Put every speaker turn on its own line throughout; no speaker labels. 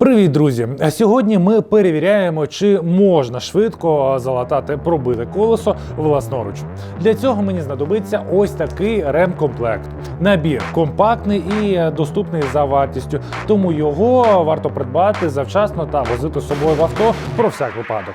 Привіт, друзі! Сьогодні ми перевіряємо, чи можна швидко залатати пробите колесо власноруч. Для цього мені знадобиться ось такий ремкомплект. Набір компактний і доступний за вартістю, тому його варто придбати завчасно та возити з собою в авто про всяк випадок.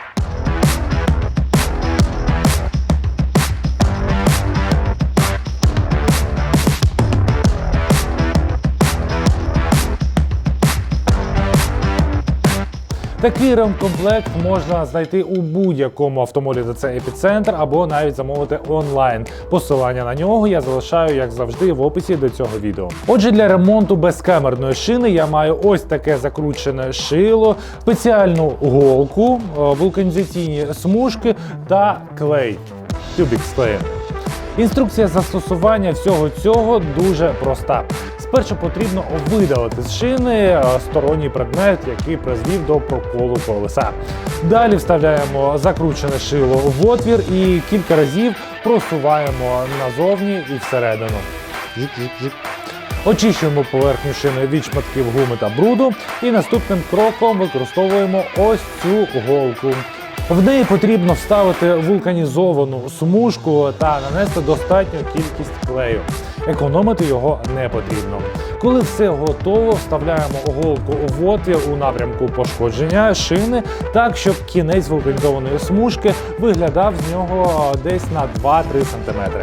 Такий ремкомплект можна знайти у будь-якому автомолі, де це епіцентр, або навіть замовити онлайн. Посилання на нього я залишаю, як завжди, в описі до цього відео. Отже, для ремонту безкамерної шини я маю ось таке закручене шило, спеціальну голку, е, вулканізаційні смужки та клей. Тюбік з клеєм. Інструкція застосування всього цього дуже проста. Спершу потрібно видалити з шини е, сторонній предмет, який призвів до проколу колеса. Далі вставляємо закручене шило в отвір і кілька разів просуваємо назовні і всередину. Очищуємо поверхню шини від шматків гуми та бруду, і наступним кроком використовуємо ось цю голку. В неї потрібно вставити вулканізовану смужку та нанести достатню кількість клею. Економити його не потрібно. Коли все готово, вставляємо голку в отвір у напрямку пошкодження шини, так щоб кінець вулканізованої смужки виглядав з нього десь на 2-3 см.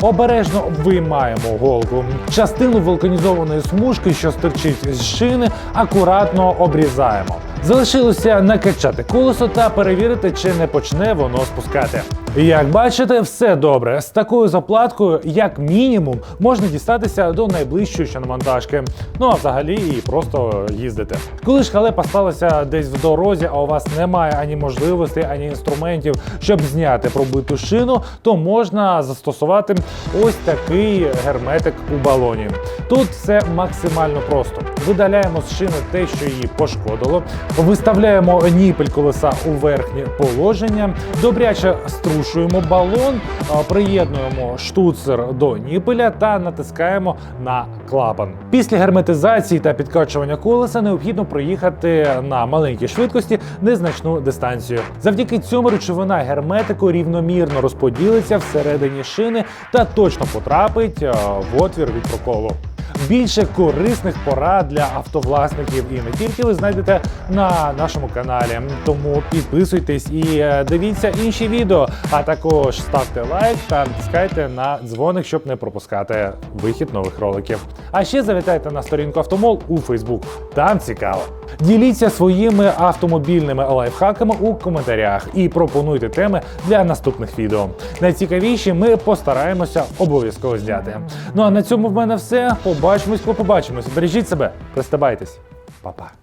Обережно виймаємо голку. Частину вулканізованої смужки, що стирчить з шини, акуратно обрізаємо. Залишилося накачати колесо та перевірити, чи не почне воно спускати. Як бачите, все добре. З такою заплаткою, як мінімум, можна дістатися до найближчої шиномонтажки. Ну а взагалі і просто їздити. Коли ж халепа сталася десь в дорозі, а у вас немає ані можливостей, ані інструментів, щоб зняти пробиту шину, то можна застосувати ось такий герметик у балоні. Тут все максимально просто. Видаляємо з шини те, що її пошкодило, виставляємо ніпель колеса у верхнє положення, добряче струшуємо балон, приєднуємо штуцер до ніпеля та натискаємо на клапан. Після герметизації та підкачування колеса необхідно проїхати на маленькій швидкості незначну дистанцію. Завдяки цьому речовина герметику рівномірно розподілиться всередині шини та точно потрапить в отвір від проколу. Більше корисних порад для автовласників і не тільки ви знайдете на нашому каналі. Тому підписуйтесь і е, дивіться інші відео. А також ставте лайк та натискайте на дзвоник, щоб не пропускати вихід нових роликів. А ще завітайте на сторінку Автомол у Фейсбук. Там цікаво. Діліться своїми автомобільними лайфхаками у коментарях і пропонуйте теми для наступних відео. Найцікавіші ми постараємося обов'язково зняти. Ну а на цьому в мене все. Побачимось, побачимось. Бережіть себе, пристебайтесь. Па-па.